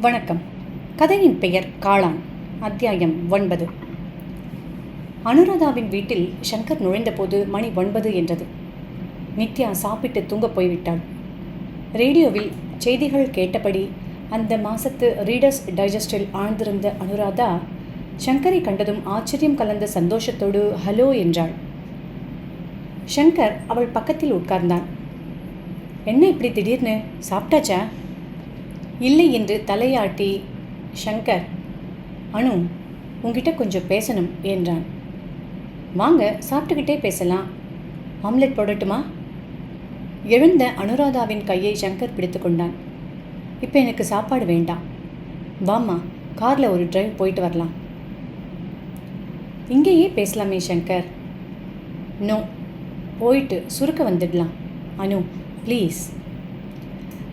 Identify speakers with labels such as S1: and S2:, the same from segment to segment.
S1: வணக்கம். கதையின் பெயர் காளான். அத்தியாயம் ஒன்பது. அனுராதாவின் வீட்டில் சங்கர் நுழைந்தபோது மணி ஒன்பது என்றது. நித்யா சாப்பிட்டு தூங்கப் போய்விட்டாள். ரேடியோவில் செய்திகள் கேட்டபடி அந்த மாசத்து ரீடர்ஸ் டைஜஸ்டில் ஆழ்ந்திருந்த அனுராதா சங்கரை கண்டதும் ஆச்சரியம் கலந்த சந்தோஷத்தோடு ஹலோ என்றாள். சங்கர் அவள் பக்கத்தில் உட்கார்ந்தான். என்ன இப்படி திடீர்னு? சாப்பிட்டாச்சா? இல்லை என்று தலையாட்டி சங்கர் அனு உங்ககிட்ட கொஞ்சம் பேசணும் என்றான். வாங்க சாப்பிட்டுக்கிட்டே பேசலாம். ஆம்லெட் போடட்டுமா? எழுந்த அனுராதாவின் கையை சங்கர் பிடித்து கொண்டான். இப்போ எனக்கு சாப்பாடு வேண்டாம். வாம்மா காரில் ஒரு டிரைவ் போயிட்டு வரலாம். இங்கேயே பேசலாமே சங்கர். நோ போயிட்டு சுருக்க வந்துடலாம். அனு ப்ளீஸ்.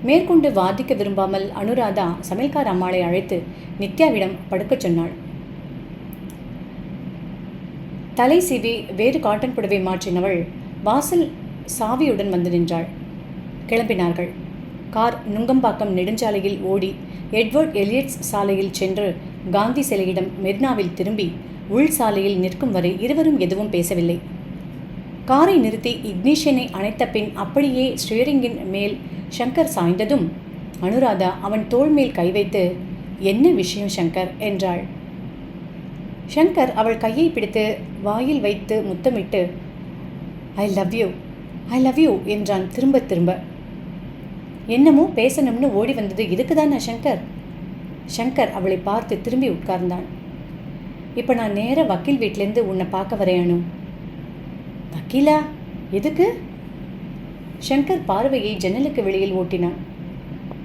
S1: மேற்கொண்டு வாதிக்க விரும்பாமல் அனுராதா சமையல்கார அம்மாளை அழைத்து நித்யாவிடம் படுக்கச் சொன்னாள். தலை சீவி வேறு காட்டன் புடவை மாற்றினவள் வாசல் சாவியுடன் வந்து நின்றாள். கிளம்பினார்கள். கார் நுங்கம்பாக்கம் நெடுஞ்சாலையில் ஓடி எட்வர்ட் எலியட்ஸ் சாலையில் சென்று காந்தி சிலையிடம் மெர்னாவில் திரும்பி உள் சாலையில் நிற்கும் வரை இருவரும் எதுவும் பேசவில்லை. காரை நிறுத்தி இக்னிஷனை அணைத்த பின் அப்படியே ஸ்டியரிங்கின் மேல் சங்கர் சாய்ந்ததும் அனுராதா அவன் தோள் மேல் கை வைத்து என்ன விஷயம் சங்கர்? என்றாள். சங்கர் அவள் கையை பிடித்து வாயில் வைத்து முத்தமிட்டு I love you I love you என்றான் திரும்ப திரும்ப. என்னமோ பேசணும்னு ஓடி வந்தது இதுக்குதானா சங்கர்? சங்கர் அவளை பார்த்து திரும்பி உட்கார்ந்தான். இப்போ நான் நேர வக்கீல் வீட்டிலேருந்து உன்னை பார்க்க வரையணு வக்கீலா எதுக்கு? சங்கர் பார்வையை ஜன்னலுக்கு வெளியில் ஓட்டினான்.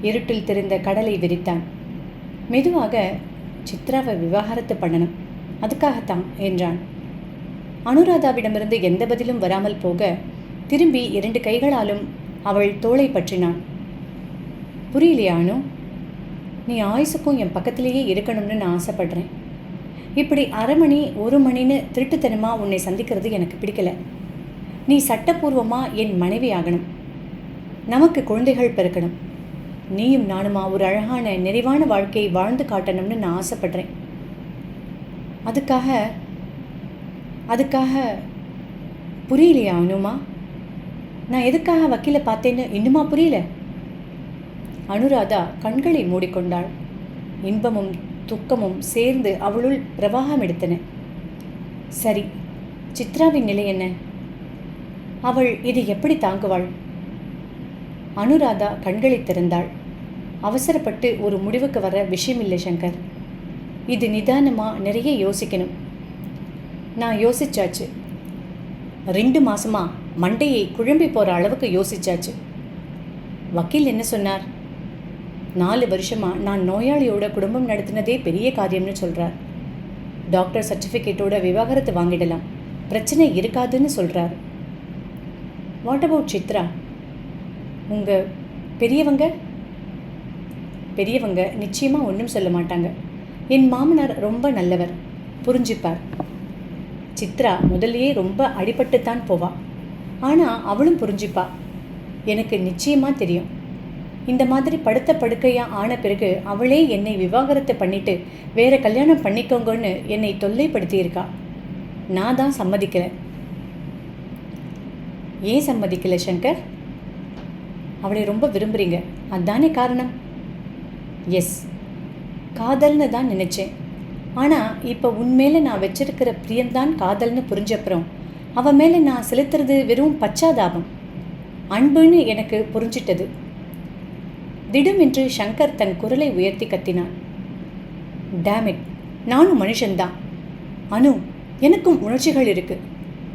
S1: இருட்டில் தெரிந்த கடலை விரித்தான். மெதுவாக சித்ராவை விவாகரத்து பண்ணணும். அதுக்காகத்தான் என்றான். அனுராதாவிடமிருந்து எந்த பதிலும் வராமல் போக திரும்பி இரண்டு கைகளாலும் அவள் தோளை பற்றினான். புரியலையா அனு. நீ ஆயுசுக்கும் என் பக்கத்திலேயே இருக்கணும்னு நான் ஆசைப்படுறேன். இப்படி அரை மணி ஒரு மணின்னு திருட்டுத்தனமாக உன்னை சந்திக்கிறது எனக்கு பிடிக்கல. நீ சட்டப்பூர்வமாக என் மனைவி ஆகணும். நமக்கு குழந்தைகள் பிறக்கணும். நீயும் நானுமா ஒரு அழகான நிறைவான வாழ்க்கையை வாழ்ந்து காட்டணும்னு நான் ஆசைப்படுறேன். அதுக்காக அதுக்காக புரியலையா அனுமா? நான் எதுக்காக வக்கீலை பார்த்தேன்னு இன்னுமா புரியல? அனுராதா கண்களை மூடிக்கொண்டாள். இன்பமும் துக்கமும் சேர்ந்து அவளுள் பிரவாகம் எடுத்தன. சரி சித்ராவின் நிலை என்ன? அவள் இது எப்படி தாங்குவாள்? அனுராதா கண்களை திறந்தாள். அவசரப்பட்டு ஒரு முடிவுக்கு வர விஷயமில்லை சங்கர். இது நிதானமாக நிறைய யோசிக்கணும். நான் யோசிச்சாச்சு. ரெண்டு மாசமாக மண்டையை குழம்பி போகிற அளவுக்கு யோசிச்சாச்சு. வக்கீல் என்ன சொன்னார்? நாலு வருஷமாக நான் நோயாளியோட குடும்பம் நடத்தினதே பெரிய காரியம்னு சொல்கிறார் டாக்டர் சர்டிஃபிகேட்டோட விவாகரத்து வாங்கிடலாம். பிரச்சனை இருக்காதுன்னு சொல்கிறார் வாட் அபவுட் சித்ரா உங்கள் பெரியவங்க? பெரியவங்க நிச்சயமாக ஒன்றும் சொல்ல மாட்டாங்க. என் மாமனார் ரொம்ப நல்லவர். புரிஞ்சுப்பார். சித்ரா முதல்லையே ரொம்ப அடிபட்டுத்தான் போவா. ஆனால் அவளும் புரிஞ்சுப்பா. எனக்கு நிச்சயமாக தெரியும். இந்த மாதிரி படுத்த படுக்கையாக ஆன பிறகு அவளே என்னை விவாகரத்து பண்ணிட்டு வேற கல்யாணம் பண்ணிக்கோங்கன்னு என்னை தொல்லைப்படுத்தியிருக்கா. நான் தான் சம்மதிக்கிறேன் ஏன் சம்மதிக்கலை சங்கர்? அவளை ரொம்ப விரும்புகிறீங்க அதுதானே காரணம்? எஸ் காதல்னு தான் நினச்சேன். ஆனால் இப்போ உன்மேலே நான் வச்சிருக்கிற பிரியம்தான் காதல்னு புரிஞ்சப்புறம் அவன் மேலே நான் செலுத்துறது வெறும் பச்சாதாபம். அன்புன்னு எனக்கு புரிஞ்சிட்டது. திடுமென்று சங்கர் தன் குரலை உயர்த்தி கத்தினான். டேமிட் நானும் மனுஷன்தான். அனு எனக்கும் உணர்ச்சிகள் இருக்குது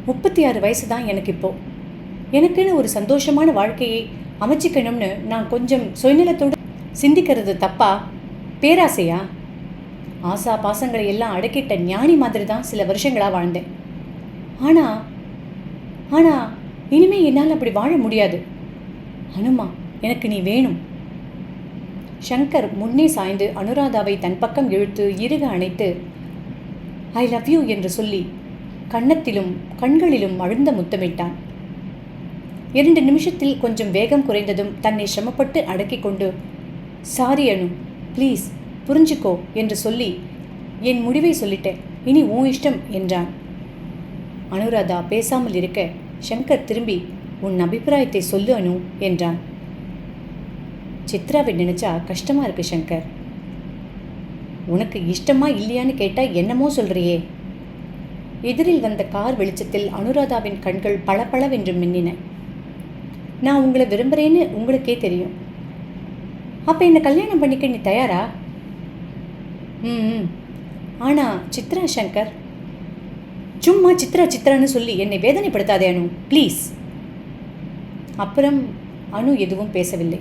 S1: முப்பத்தி ஆறு வயசு தான் எனக்கு இப்போது எனக்குன்னு ஒரு சந்தோஷமான வாழ்க்கையை அமைச்சிக்கணும்னு நான் கொஞ்சம் சுயநலத்தோடு சிந்திக்கிறது தப்பா? பேராசையா? ஆசா பாசங்களை எல்லாம் அடக்கிட்ட ஞானி மாதிரி தான் சில வருஷங்களாக வாழ்ந்தேன். ஆனால் ஆனால் இனிமே என்னால் அப்படி வாழ முடியாது. அனுமா எனக்கு நீ வேணும். ஷங்கர் முன்னே சாய்ந்து அனுராதாவை தன் பக்கம் இழுத்து இறுக அணைத்து ஐ லவ் யூ என்று சொல்லி கன்னத்திலும் கண்களிலும் அழுந்த முத்தமிட்டான். இரண்டு நிமிஷத்தில் கொஞ்சம் வேகம் குறைந்ததும் தன்னை சிரமப்பட்டு அடக்கிக் கொண்டு சாரி அனு ப்ளீஸ் புரிஞ்சுக்கோ என்று சொல்லி என் முடிவை சொல்லிட்டேன் இனி உன் இஷ்டம் என்றான். அனுராதா பேசாமல் இருக்க சங்கர் திரும்பி உன் அபிப்பிராயத்தை சொல்லு அனு என்றான். சித்ராவை நினைச்சா கஷ்டமா இருக்கு சங்கர் உனக்கு இஷ்டமா இல்லையான்னு கேட்டா என்னமோ சொல்றியே. எதிரில் வந்த கார் வெளிச்சத்தில் அனுராதாவின் கண்கள் பளபளவென்று மின்னின. நான் உங்களை விரும்புகிறேன்னு உங்களுக்கே தெரியும். அப்போ என்னை கல்யாணம் பண்ணிக்க நீ தயாரா? ம் ம். ஆனா சித்ரா சங்கர் சும்மா சித்ரா சித்ரான்னு சொல்லி என்னை வேதனைப்படுத்தாதே அனு ப்ளீஸ். அப்புறம் அனு எதுவும் பேசவில்லை.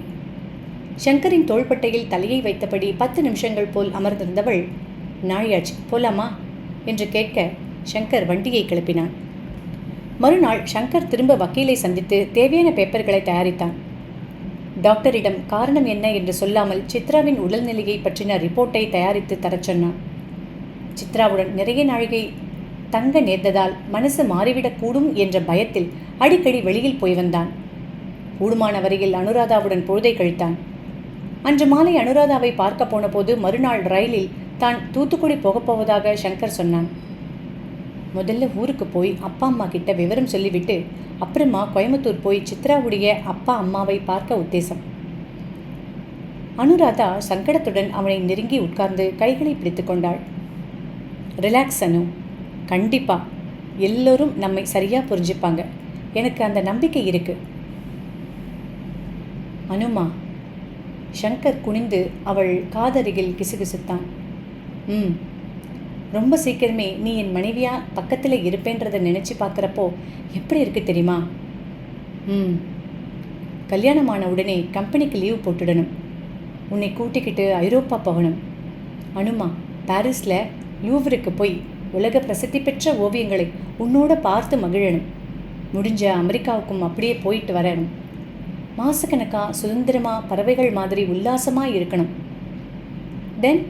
S1: சங்கரின் தோள்பட்டையில் தலையை வைத்தபடி பத்து நிமிஷங்கள் போல் அமர்ந்திருந்தவள் நாழியாச்சு போலாமா? என்று கேட்க சங்கர் வண்டியை கிளப்பினான். மறுநாள் சங்கர் திரும்ப வக்கீலை சந்தித்து தேவையான பேப்பர்களை தயாரித்தான். டாக்டரிடம் காரணம் என்ன என்று சொல்லாமல் சித்ராவின் உடல்நிலையை பற்றின ரிப்போர்ட்டை தயாரித்து தரச் சொன்னான். சித்ராவுடன் நிறைய நாழிகை தங்க நேர்ந்ததால் மனசு மாறிவிடக்கூடும் என்ற பயத்தில் அடிக்கடி வெளியில் போய் வந்தான். கூடுமான வரையில் அனுராதாவுடன் பொழுதை கழித்தான். அன்று மாலை அனுராதாவை பார்க்க போனபோது மறுநாள் ரயிலில் தான் தூத்துக்குடி போகப் போவதாக சங்கர் சொன்னான். முதல்ல ஊருக்கு போய் அப்பா அம்மா கிட்ட விவரம் சொல்லிவிட்டு அப்புறமா கோயம்புத்தூர் போய் சித்ராவுடைய அப்பா அம்மாவை பார்க்க உத்தேசம். அனுராதா சங்கடத்துடன் அவனை நெருங்கி உட்கார்ந்து கைகளை பிடித்து கொண்டாள். ரிலாக்ஸ் அனு கண்டிப்பா. எல்லோரும் நம்மை சரியாக புரிஞ்சுப்பாங்க. எனக்கு அந்த நம்பிக்கை இருக்கு. அனுமா. சங்கர் குனிந்து அவள் காதருகில் கிசுகிசுத்தான். ம். ரொம்ப சீக்கிரமே நீ என் மனைவியாக பக்கத்தில் இருப்பேன்றதை நினச்சி பார்க்குறப்போ எப்படி இருக்கு தெரியுமா? ம். கல்யாணமான உடனே கம்பெனிக்கு லீவ் போட்டுடணும். உன்னை கூட்டிக்கிட்டு ஐரோப்பா போகணும். அனுமா பாரிஸில் லூவருக்கு போய் உலக பிரசித்தி பெற்ற ஓவியங்களை உன்னோட பார்த்து மகிழணும். முடிஞ்ச அமெரிக்காவுக்கும் அப்படியே போயிட்டு வரணும். மாசக்கணக்காக சுதந்திரமாக பறவைகள் மாதிரி உல்லாசமாக இருக்கணும். தென்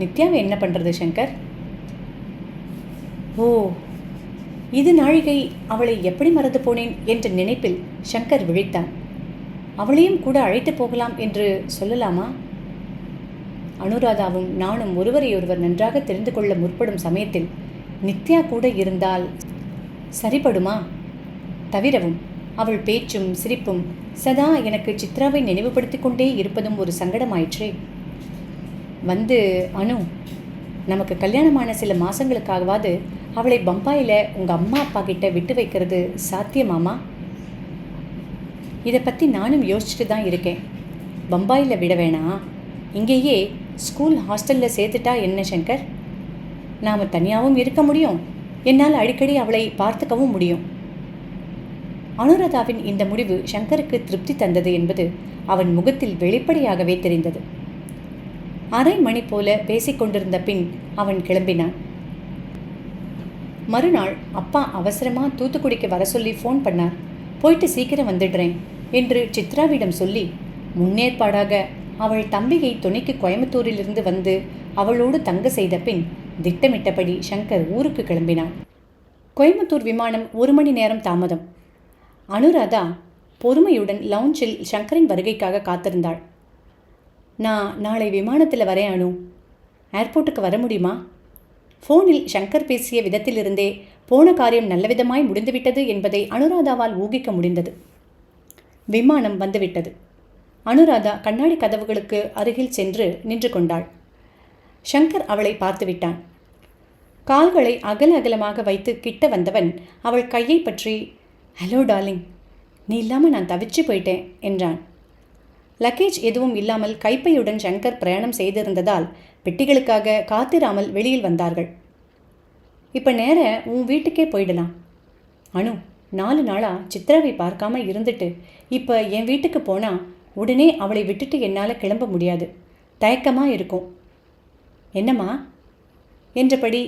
S1: நித்யாவை என்ன பண்ணுறது சங்கர்? ஓ இது நாழிகை அவளை எப்படி மறந்து போனேன் என்ற நினைப்பில் சங்கர் விழித்தான். அவளையும் கூட அழைத்து போகலாம் என்று சொல்லலாமா? அனுராதாவும் நானும் ஒருவரையொருவர் நன்றாக தெரிந்து கொள்ள முற்படும் சமயத்தில் நித்யா கூட இருந்தால் சரிபடுமா தவிரவும் அவள் பேச்சும் சிரிப்பும் சதா எனக்கு சித்ராவை நினைவுபடுத்திக் கொண்டே இருப்பதும் ஒரு சங்கடமாயிற்றே. வந்து அனு நமக்கு கல்யாணமான சில மாதங்களுக்காகவாது அவளை பம்பாயில் உங்கள் அம்மா அப்பா கிட்ட விட்டு வைக்கிறது சாத்தியமாமா இதை பற்றி நானும் யோசிச்சுட்டு தான் இருக்கேன். பம்பாயில் விட வேணாம் இங்கேயே ஸ்கூல் ஹாஸ்டலில் சேர்த்துட்டா என்ன சங்கர்? நாம் தனியாகவும் இருக்க முடியும். என்னால் அடிக்கடி அவளை பார்த்துக்கவும் முடியும். அனுராதாவின் இந்த முடிவு சங்கருக்கு திருப்தி தந்தது என்பது அவன் முகத்தில் வெளிப்படையாகவே தெரிந்தது. அரை மணி போல பேசிக்கொண்டிருந்த பின் அவன் கிளம்பினான். மறுநாள் அப்பா அவசரமாக தூத்துக்குடிக்கு வர சொல்லி ஃபோன் பண்ணார். போயிட்டு சீக்கிரம் வந்துடுறேன் என்று சித்ராவிடம் சொல்லி முன்னேற்பாடாக அவள் தம்பியை துணைக்கு கோயம்புத்தூரிலிருந்து வந்து அவளோடு தங்க செய்த பின் திட்டமிட்டபடி சங்கர் ஊருக்கு கிளம்பினான். கோயம்புத்தூர் விமானம் ஒரு மணி நேரம் தாமதம். அனுராதா பொறுமையுடன் லவுஞ்சில் சங்கரின் வருகைக்காக காத்திருந்தாள். நான் நாளை விமானத்தில் வரேன் அனு. ஏர்போர்ட்டுக்கு வர முடியுமா? ஃபோனில் சங்கர் பேசிய விதத்திலிருந்தே போன காரியம் நல்லவிதமாய் முடிந்துவிட்டது என்பதை அனுராதாவால் ஊகிக்க முடிந்தது. விமானம் வந்துவிட்டது. அனுராதா கண்ணாடி கதவுகளுக்கு அருகில் சென்று நின்று கொண்டாள். சங்கர் அவளை பார்த்துவிட்டான் கால்களை அகல அகலமாக வைத்து கிட்ட வந்தவன் அவள் கையை பற்றி ஹலோ டார்லிங். நீ இல்லாமல் நான் தவிச்சு போயிட்டேன் என்றான். லக்கேஜ் எதுவும் இல்லாமல் கைப்பையுடன் சங்கர் பிரயாணம் செய்திருந்ததால் பெட்டிகளுக்காக காத்திராமல் வெளியில் வந்தார்கள். இப்போ நேர உன் வீட்டுக்கே போயிடலாம். அனு நாலு நாளாக சித்ராவை பார்க்காம இருந்துட்டு இப்போ என் வீட்டுக்கு போனால் உடனே அவளை விட்டுட்டு என்னால் கிளம்ப முடியாது. தயக்கமாக இருக்கும். என்னம்மா? என்றபடி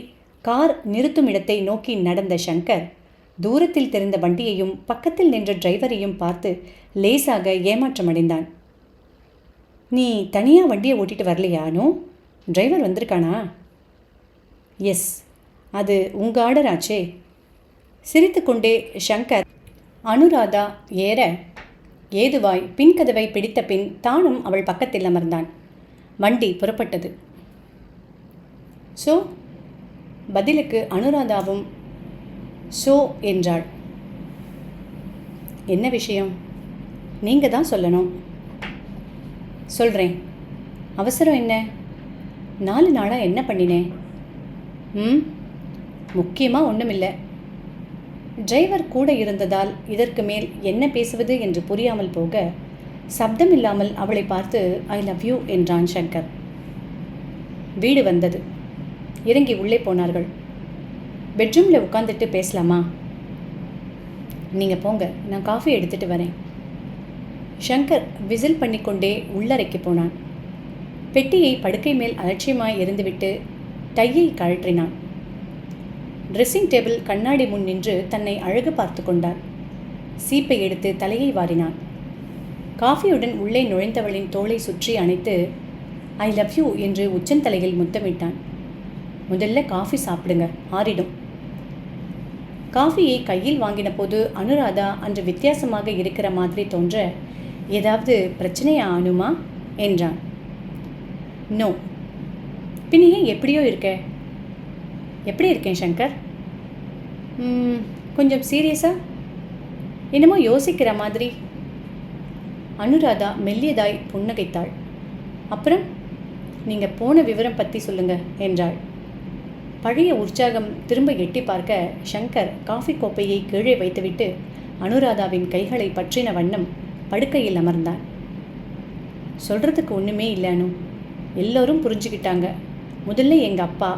S1: கார் நிறுத்தும் இடத்தை நோக்கி நடந்த சங்கர் தூரத்தில் தெரிந்த வண்டியையும் பக்கத்தில் நின்ற டிரைவரையும் பார்த்து லேசாக ஏமாற்றமடைந்தான். நீ தனியாக வண்டியை ஓட்டிட்டு வரலையானோ டிரைவர் வந்திருக்கானா? எஸ் அது உங்கள் ஆர்டர் ஆச்சே. சிரித்துக்கொண்டே ஷங்கர் அனுராதா ஏற ஏதுவாய் பின்கதவை பிடித்த பின் தானும் அவள் பக்கத்தில் அமர்ந்தான். வண்டி புறப்பட்டது. ஸோ பதிலுக்கு அனுராதாவும் ஸோ என்றாள். என்ன விஷயம்? நீங்கள் தான் சொல்லணும். சொல்கிறேன் அவசரம் என்ன? நாலு நாளாக என்ன பண்ணினேன் ம்? முக்கியமாக ஒன்றுமில்லை டிரைவர் கூட இருந்ததால் இதற்கு மேல் என்ன பேசுவது என்று புரியாமல் போக சப்தம் இல்லாமல் அவளை பார்த்து ஐ லவ் யூ என்றான் சங்கர். வீடு வந்தது. இறங்கி உள்ளே போனார்கள். பெட்ரூமில் உட்காந்துட்டு பேசலாமா? நீங்கள் போங்க நான் காஃபி எடுத்துகிட்டு வரேன். ஷங்கர் விசில் பண்ணிக்கொண்டே உள்ளறைக்கு போனான். பெட்டியை படுக்கை மேல் அலட்சியமாய் இருந்துவிட்டு டையை கழற்றினான். ட்ரெஸ்ஸிங் டேபிள் கண்ணாடி முன் நின்று தன்னை அழகு பார்த்து கொண்டான் சீப்பை எடுத்து தலையை வாரினான். காஃபியுடன் உள்ளே நுழைந்தவளின் தோளை சுற்றி அணைத்து ஐ லவ் யூ என்று உச்சந்தலையில் முத்தமிட்டான். முதல்ல காஃபி சாப்பிடுங்க ஆறிடும். காஃபியை கையில் வாங்கின போது அனுராதா அன்று வித்தியாசமாக இருக்கிற மாதிரி தோன்ற ஏதாவது பிரச்சனை ஆணுமா என்றான். நோ. பின்னையே எப்படியோ இருக்க? எப்படி இருக்கேன் சங்கர்? கொஞ்சம் சீரியஸா? என்னமோ யோசிக்கிற மாதிரி. அனுராதா மெல்லியதாய் புன்னகைத்தாள். அப்புறம்? நீங்கள் போன விவரம் பற்றி சொல்லுங்க என்றாள். பழைய உற்சாகம் திரும்ப எட்டி பார்க்க ஷங்கர் காஃபி கோப்பையை கீழே வைத்துவிட்டு அனுராதாவின் கைகளை பற்றின வண்ணம் படுக்கையில் அமர்ந்தான் சொல்கிறதுக்கு ஒன்றுமே இல்லைனு எல்லோரும் புரிஞ்சுக்கிட்டாங்க. முதல்ல எங்கள் அப்பா.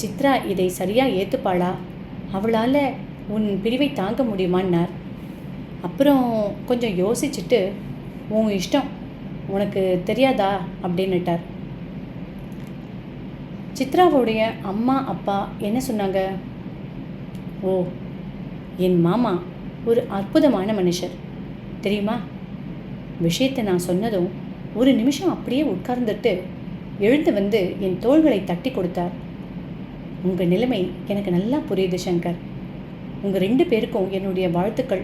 S1: சித்ரா இதை சரியாக ஏற்றுப்பாளா அவளால் உன் பிரிவை தாங்க முடியுமான்னார். அப்புறம் கொஞ்சம் யோசிச்சுட்டு உன் இஷ்டம் உனக்கு தெரியாதா? அப்படின்னுட்டார். சித்ராவுடைய அம்மா அப்பா என்ன சொன்னாங்க? ஓ என் மாமா ஒரு அற்புதமான மனுஷர். தெரியுமா? விஷயத்தை நான் சொன்னதும் ஒரு நிமிஷம் அப்படியே உட்கார்ந்துட்டு எழுந்து வந்து என் தோள்களை தட்டி கொடுத்தார். உங்கள் நிலைமை எனக்கு நல்லா புரியுது சங்கர். உங்கள் ரெண்டு பேருக்கும் என்னுடைய வாழ்த்துக்கள்.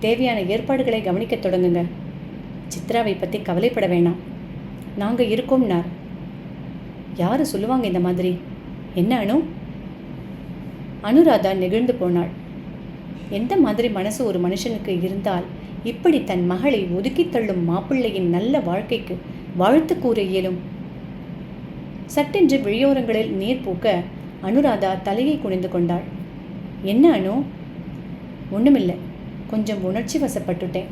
S1: தேவையான ஏற்பாடுகளை கவனிக்கத் தொடங்குங்க. சித்ராவை பற்றி கவலைப்பட வேணாம். நாங்கள் இருக்கோம்னார் யார் சொல்லுவாங்க இந்த மாதிரி? என்ன அணு அனுராதா நெகிழ்ந்து போனாள். எந்த மாதிரி மனசு ஒரு மனுஷனுக்கு இருந்தால் இப்படி தன் மகளை ஒதுக்கித் தள்ளும் மாப்பிள்ளையின் நல்ல வாழ்க்கைக்கு வாழ்த்து கூற இயலும். சட்டென்று விழியோரங்களில் நீர் பூக்க அனுராதா தலையை குனிந்து கொண்டாள். என்ன அனு? ஒன்றுமில்லை கொஞ்சம் உணர்ச்சி வசப்பட்டுட்டேன்.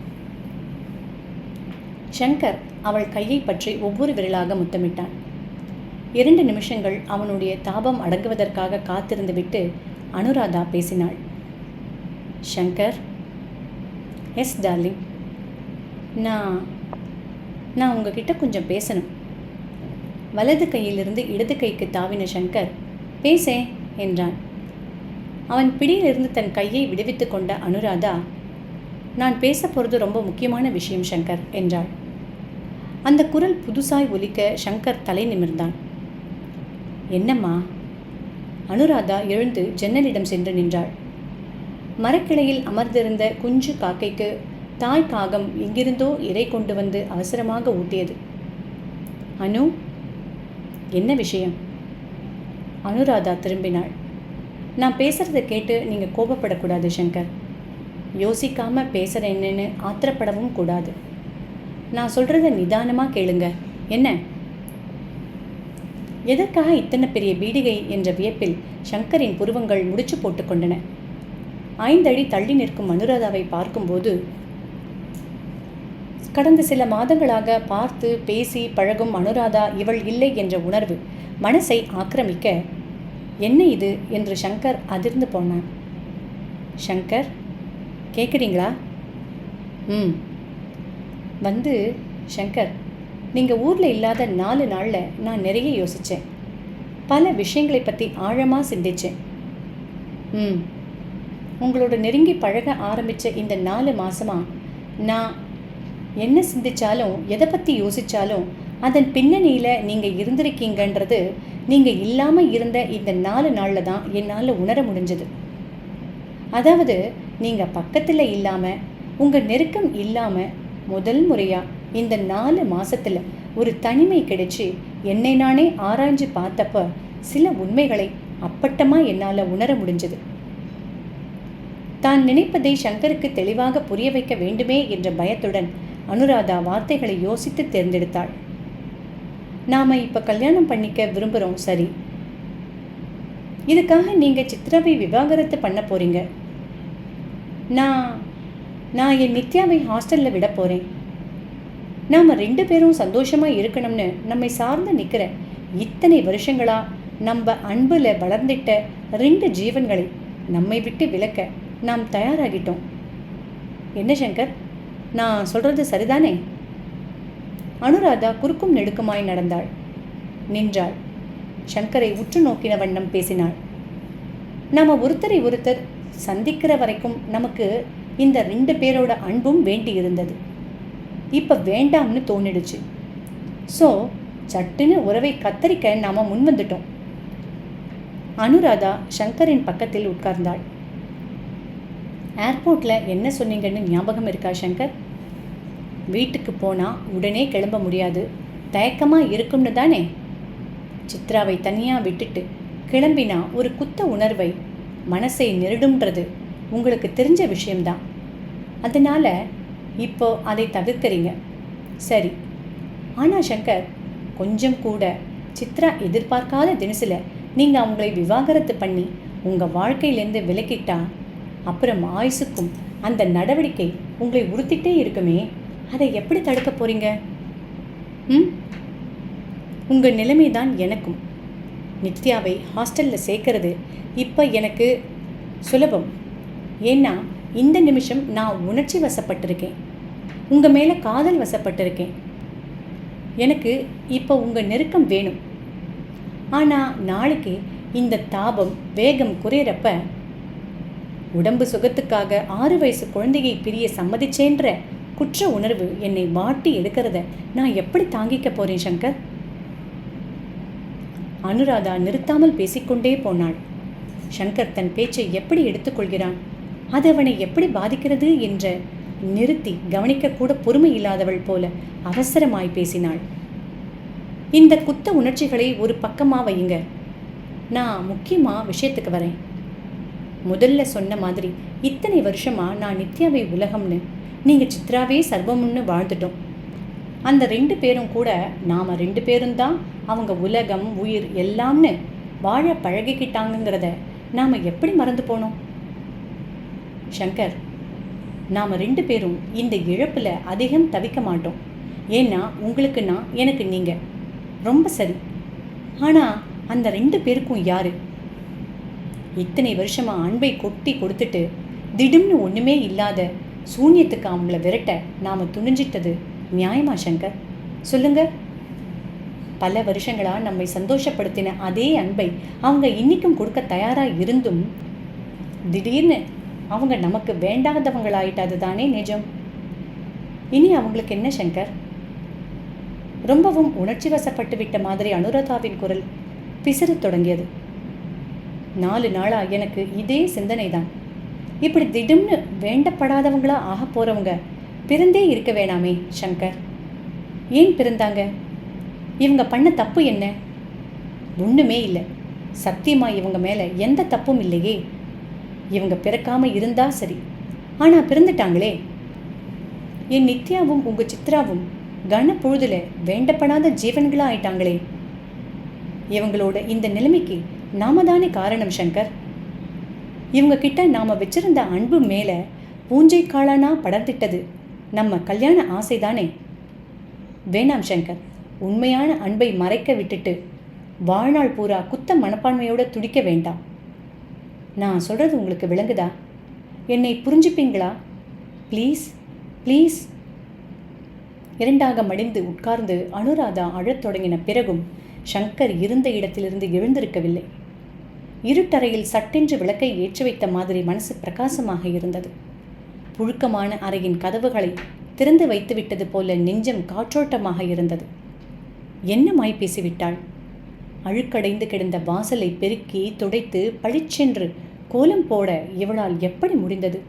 S1: ஷங்கர் அவள் கையை பற்றி ஒவ்வொரு விரலாக முத்தமிட்டான். இரண்டு நிமிஷங்கள் அவனுடைய தாபம் அடங்குவதற்காக காத்திருந்துவிட்டு அனுராதா பேசினாள். ஷங்கர் எஸ் டார்லிங் நான் நான் உங்ககிட்ட கொஞ்சம் பேசணும். வலது கையிலிருந்து இடது கைக்கு தாவின சங்கர் பேசே என்றான். அவன் பிடியிலிருந்து தன் கையை விடுவித்து கொண்ட அனுராதா நான் பேச போகிறது ரொம்ப முக்கியமான விஷயம் சங்கர் என்றாள். அந்த குரல் புதுசாய் ஒலிக்க சங்கர் தலை நிமிர்ந்தான். என்னம்மா? அனுராதா எழுந்து ஜன்னலிடம் சென்று நின்றாள். மரக்கிளையில் அமர்ந்திருந்த குஞ்சு காக்கைக்கு தாய் காகம் எங்கிருந்தோ இறை கொண்டு வந்து அவசரமாக ஊட்டியது. அனு என்ன விஷயம்? அனுராதா திரும்பினாள். நான் பேசுகிறத கேட்டு நீங்கள் கோபப்படக்கூடாது சங்கர். யோசிக்காம பேசுகிறேன்னு ஆத்திரப்படவும் கூடாது. நான் சொல்கிறத நிதானமாக கேளுங்க. என்ன? எதற்காக இத்தனை பெரிய பீடிகை என்ற வியப்பில் சங்கரின் புருவங்கள் முடிச்சு போட்டுக்கொண்டன ஐந்தடி தள்ளி நிற்கும் அனுராதாவை பார்க்கும்போது கடந்த சில மாதங்களாக பார்த்து பேசி பழகும் அனுராதா இவள் இல்லை என்ற உணர்வு மனசை ஆக்கிரமிக்க என்ன இது? என்று சங்கர் அதிர்ந்து போனான். சங்கர் கேட்குறீங்களா ம். வந்து சங்கர் நீங்கள் ஊரில் இல்லாத நாலு நாளில் நான் நிறைய யோசித்தேன் பல விஷயங்களை பற்றி ஆழமாக சிந்திச்சேன். ம். உங்களோட நெருங்கி பழக ஆரம்பித்த இந்த நாலு மாதமாக நான் என்ன சிந்திச்சாலும் எதை பற்றி யோசித்தாலும் அதன் பின்னணியில் நீங்கள் இருந்திருக்கீங்கன்றது நீங்கள் இல்லாமல் இருந்த இந்த நாலு நாளில் தான் என்னால் உணர முடிஞ்சது. அதாவது நீங்கள் பக்கத்தில் இல்லாமல் உங்கள் நெருக்கம் இல்லாமல் முதல் முறையாக இந்த நாலு மாதத்தில் ஒரு தனிமை கிடைச்சி என்னை நானே ஆராய்ஞ்சு பார்த்தப்ப சில உண்மைகளை அப்பட்டமாக என்னால் உணர முடிஞ்சது. தான் நினைப்பதை சங்கருக்கு தெளிவாக புரிய வைக்க வேண்டுமே என்ற பயத்துடன் அனுராதா வார்த்தைகளை யோசித்து தேர்ந்தெடுத்தாள். நாம இப்ப கல்யாணம் பண்ணிக்க விரும்புகிறோம் சரி. இதுக்காக நீங்க சித்ராவை விவாகரத்து பண்ண போறீங்க. நான் நான் என் நித்யாவை ஹாஸ்டல்ல விட போறேன். நாம ரெண்டு பேரும் சந்தோஷமா இருக்கணும்னு நம்மை சார்ந்து நிக்கிற இத்தனை வருஷங்களா நம்ம அன்புல வளர்ந்திட்ட ரெண்டு ஜீவன்களை நம்மை விட்டு விலக்க நாம் தயாராகிட்டோம். என்ன சங்கர்? நான் சொல்கிறது சரிதானே? அனுராதா குறுக்கும் நெடுக்குமாய் நடந்தாள். நின்றாள். சங்கரை உற்று நோக்கின வண்ணம் பேசினாள். நாம் ஒருத்தரை ஒருத்தர் சந்திக்கிற வரைக்கும் நமக்கு இந்த ரெண்டு பேரோட அன்பும் வேண்டி இருந்தது. இப்போ வேண்டாம்னு தோணிடுச்சு. ஸோ சட்டுன்னு உறவை கத்தரிக்க நாம் முன் வந்துட்டோம் அனுராதா சங்கரின் பக்கத்தில் உட்கார்ந்தாள். ஏர்போர்ட்டில் என்ன சொன்னீங்கன்னு ஞாபகம் இருக்கா சங்கர்? வீட்டுக்கு போனால் உடனே கிளம்ப முடியாது. தயக்கமாக இருக்கும்னு தானே? சித்ராவை தனியாக விட்டுட்டு கிளம்பினா ஒரு குத்த உணர்வை மனசை நெருடும்ன்றது உங்களுக்கு தெரிஞ்ச விஷயம்தான். அதனால் இப்போ அதை தவிர்க்கிறீங்க. சரி. ஆனால் சங்கர் கொஞ்சம் கூட சித்ரா எதிர்பார்க்காத தினசில் நீங்கள் அவங்களை விவாகரத்து பண்ணி உங்கள் வாழ்க்கையிலேருந்து விலக்கிட்டா அப்புறம் ஆயுசுக்கும் அந்த நடவடிக்கை உங்களை உறுத்திட்டே இருக்குமே. அதை எப்படி தடுக்க போறீங்க? ம்? உங்கள் நிலைமை தான் எனக்கும். நித்யாவை ஹாஸ்டலில் சேர்க்கறது இப்போ எனக்கு சுலபம். ஏன்னா இந்த நிமிஷம் நான் உணர்ச்சி வசப்பட்டிருக்கேன். உங்கள் மேலே காதல் வசப்பட்டிருக்கேன். எனக்கு இப்போ உங்கள் நெருக்கம் வேணும். ஆனால் நாளைக்கு இந்த தாபம் வேகம் குறையிறப்ப உடம்பு சுகத்துக்காக ஆறு வயசு குழந்தையை பிரிய சம்மதிச்சேன்ற குற்ற உணர்வு என்னை வாட்டி எடுக்கிறத நான் எப்படி தாங்கிக்க போறேன் சங்கர்? அனுராதா நிறுத்தாமல் பேசிக்கொண்டே போனாள். சங்கர் தன் பேச்சை எப்படி எடுத்துக்கொள்கிறான்? அது அவனை எப்படி பாதிக்கிறது என்ற நிறுத்தி கவனிக்கக்கூட பொறுமை இல்லாதவள் போல அவசரமாய் பேசினாள். இந்த குத்த உணர்ச்சிகளை ஒரு பக்கமாக வையுங்க. நான் முக்கியமாக விஷயத்துக்கு வரேன். முதல்ல சொன்ன மாதிரி இத்தனை வருஷமாக நான் நித்யாவை உலகம்னு நீங்கள் சித்ராவே சர்வம்னு வாழ்ந்துட்டோம். அந்த ரெண்டு பேரும் கூட நாம் ரெண்டு பேரும் தான் அவங்க உலகம் உயிர் எல்லாம்னு வாழ பழகிக்கிட்டாங்கங்கிறத நாம் எப்படி மறந்து போனோம்? சங்கர் நாம் ரெண்டு பேரும் இந்த இழப்பில் அதிகம் தவிக்க மாட்டோம். ஏன்னா உங்களுக்கு நான் எனக்கு நீங்கள் ரொம்ப சரி. ஆனால் அந்த ரெண்டு பேருக்கும் யாரு? இத்தனை வருஷமா அன்பை கொட்டி கொடுத்துட்டு திடும்னு ஒன்றுமே இல்லாத சூன்யத்துக்கு அவங்கள விரட்ட நாம் துணிஞ்சிட்டது நியாயமா சங்கர்? சொல்லுங்க. பல வருஷங்களா நம்மை சந்தோஷப்படுத்தின அதே அன்பை அவங்க இன்றைக்கும் கொடுக்க தயாராக இருந்தும் திடீர்னு அவங்க நமக்கு வேண்டாதவங்களாயிட்டது தானே நிஜம்? இனி அவங்களுக்கு என்ன சங்கர்? ரொம்பவும் உணர்ச்சி வசப்பட்டு விட்ட மாதிரி அனுராதாவின் குரல் பிசிறு தொடங்கியது. நாலு நாளாக எனக்கு இதே சிந்தனை தான் இப்படி திடம்னு வேண்டப்படாதவங்களா ஆக போகிறவங்க பிறந்தே இருக்க வேணாமே சங்கர். ஏன் பிறந்தாங்க? இவங்க பண்ண தப்பு என்ன? ஒன்றுமே இல்லை. சத்தியமாக இவங்க மேலே எந்த தப்பும் இல்லையே. இவங்க பிறக்காமல் இருந்தா சரி. ஆனால் பிறந்துட்டாங்களே. என் நித்யாவும் உங்கள் சித்ராவும் கன வேண்டப்படாத ஜீவன்களாக ஆயிட்டாங்களே. இவங்களோட இந்த நிலைமைக்கு நாம தானே காரணம் சங்கர்? இவங்க கிட்ட நாம வச்சிருந்த அன்பு மேல பூஞ்சை காளானா படர்ந்திட்டது நம்ம கல்யாண ஆசைதானே? வேணாம் சங்கர். உண்மையான அன்பை மறைக்க விட்டுட்டு வாழ்நாள் பூரா குத்த மனப்பான்மையோட துடிக்க வேண்டாம். நான் சொல்றது உங்களுக்கு விளங்குதா? என்னை புரிஞ்சுப்பீங்களா? Please please. இரண்டாக மடிந்து உட்கார்ந்து அனுராதா அழத் தொடங்கின பிறகும் சங்கர் இருந்த இடத்திலிருந்து எழுந்திருக்கவில்லை. இருட்டறையில் சட்டென்று விளக்கை ஏற்றி வைத்த மாதிரி மனசு பிரகாசமாக இருந்தது. புழுக்கமான அறையின் கதவுகளை திறந்து வைத்துவிட்டது போல நெஞ்சம் காற்றோட்டமாக இருந்தது. என்னமாய் பேசிவிட்டாள்? அழுக்கடைந்து கிடந்த வாசலை பெருக்கி துடைத்து பளிச்சென்று கோலம் போட இவளால் எப்படி முடிந்தது?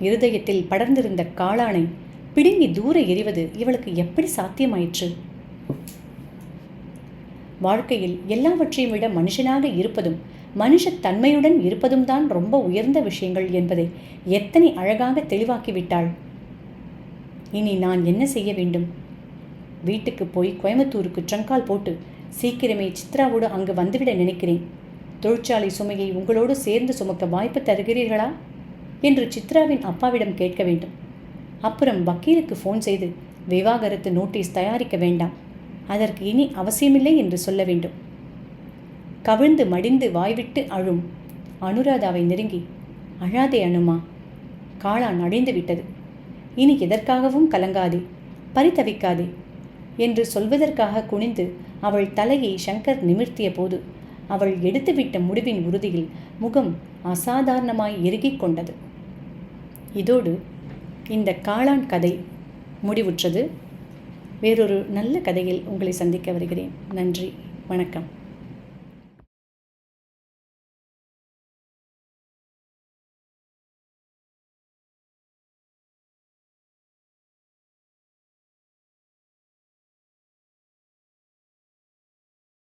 S1: இருதயத்தில் படர்ந்திருந்த காளானை பிடுங்கி தூர எறிவது இவளுக்கு எப்படி சாத்தியமாயிற்று? வாழ்க்கையில் எல்லாவற்றையும் விட மனுஷனாக இருப்பதும் மனுஷத் தன்மையுடன் இருப்பதும் தான் ரொம்ப உயர்ந்த விஷயங்கள் என்பதை எத்தனை அழகாக தெளிவாக்கிவிட்டாள். இனி நான் என்ன செய்ய வேண்டும்? வீட்டுக்கு போய் கோயம்புத்தூருக்கு ட்ரங்கால் போட்டு சீக்கிரமே சித்ராவோடு அங்கு வந்துவிட நினைக்கிறேன். தொழிற்சாலை சுமையை உங்களோடு சேர்ந்து சுமக்க வாய்ப்பு தருகிறீர்களா? என்று சித்ராவின் அப்பாவிடம் கேட்க வேண்டும். அப்புறம் வக்கீலுக்கு ஃபோன் செய்து விவாகரத்து நோட்டீஸ் தயாரிக்க வேண்டாம். அதற்கு இனி அவசியமில்லை என்று சொல்ல வேண்டும். கவிழ்ந்து மடிந்து வாய்விட்டு அழும் அனுராதாவை நெருங்கி அழாதே அனுமா காளான் அடைந்து விட்டது. இனி எதற்காகவும் கலங்காதே பரிதவிக்காதே என்று சொல்வதற்காக குனிந்து அவள் தலையை சங்கர் நிமிர்த்திய போது அவள் எடுத்துவிட்ட முடிவின் உறுதியில் முகம் அசாதாரணமாய் இறுகிக் கொண்டது. இதோடு இந்த காளான் கதை முடிவுற்றது? வேறொரு நல்ல கதையில் உங்களை சந்திக்க வருகிறேன். நன்றி. வணக்கம்.